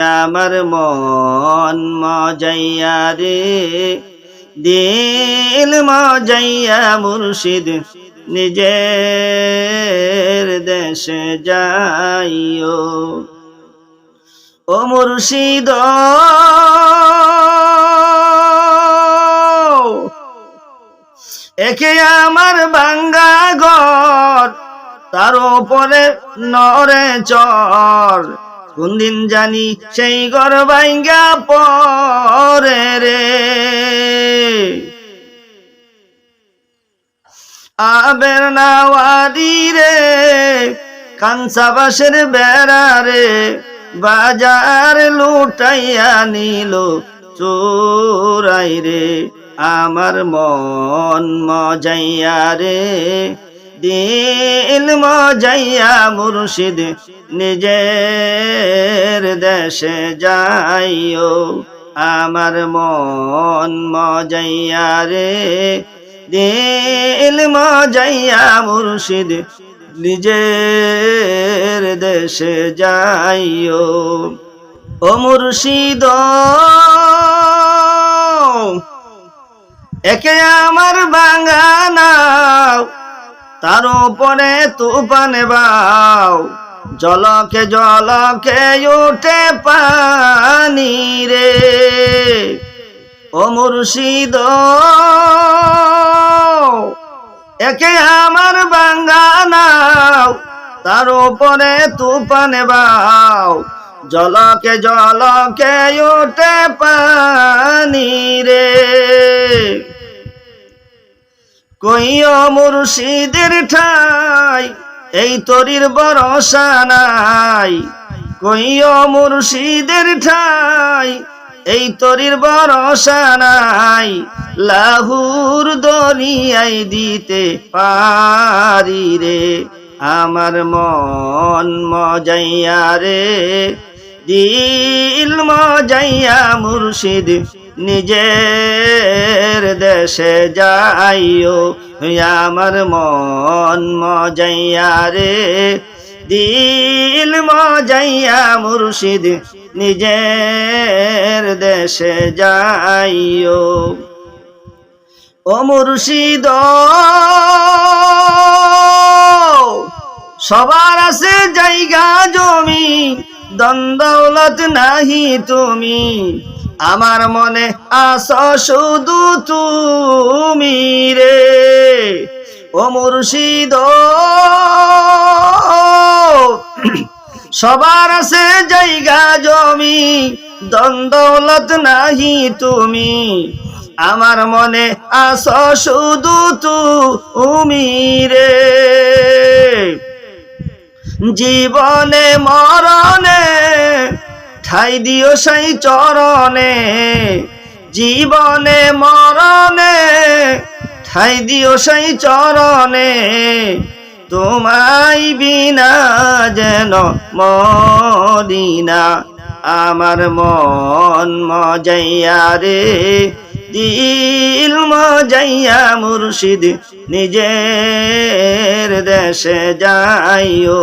আমার মন মজাইয়া রে, দিল মজাইয়া মুর্শিদ নিজের দেশে যাইও। ও মুর্শিদ, একে আমার বাঙ্গা ঘর, তার উপরে নরে চর। কোন দিন জানি সেই ঘর ভাঙ্গা পরে রে। আবের নাওয়ারি রে, কাঞ্চা বাসের বেড়া রে, বাজার লুটাইয়া নিল চোরাই রে। আমার মন মজাইয়া রে। দিল মজাইয়া মুর্শিদ, নিজের দেশে যাইও। আমার মন মজাইয়া রে, দিল মজাইয়া মুর্শিদ, নিজের দেশে যাইও। ও মুর্শিদ, একে আমার বাঙানাও তার উপরে তুফানে বাও। জলকে জলকে উঠে পানি রে। ও মুর্শিদ, একে আমার বাঙ্গানাও তার উপরে তুফানে বাও। জলকে জলকে উঠে পানি রে। কইও মুর্শিদের ঠাই, এই তরির ভরসা নাই। কইও মুর্শিদের ঠাই, এই তরির ভরসা নাই। লাহুর দরিয়াই দিতে পারি রে, আমার মন মজাইয়া রে। দিল মজাইয়া মুর্শিদ নিজের দেশে যাইও, আমার মন মজাইয়া রে। দিল মজাইয়া মুর্শিদ, নিজের দেশে যাইও। ও মুর্শিদ, সবার আছে জায়গা জমি দ্বন্দ্বলত নাহি তুমি। আমার মনে আস শুধু তুমি রে, ও মুর্শিদ। সবার আছে জায়গা, জমি দ্বন্দ্বলত নাহি তুমি। আমার মনে আস শুধু তুমি রে। জীবনে, মরণে ঠাই দিও সেই চরণে, জীবনে, মরণে, ঠাই দিও সেই চরণে, তোমায় বিনা যেন মদিনা আমার মন মজাইয়া রে, দিল মজাইয়া মুর্শিদ, নিজের দেশে যাইও।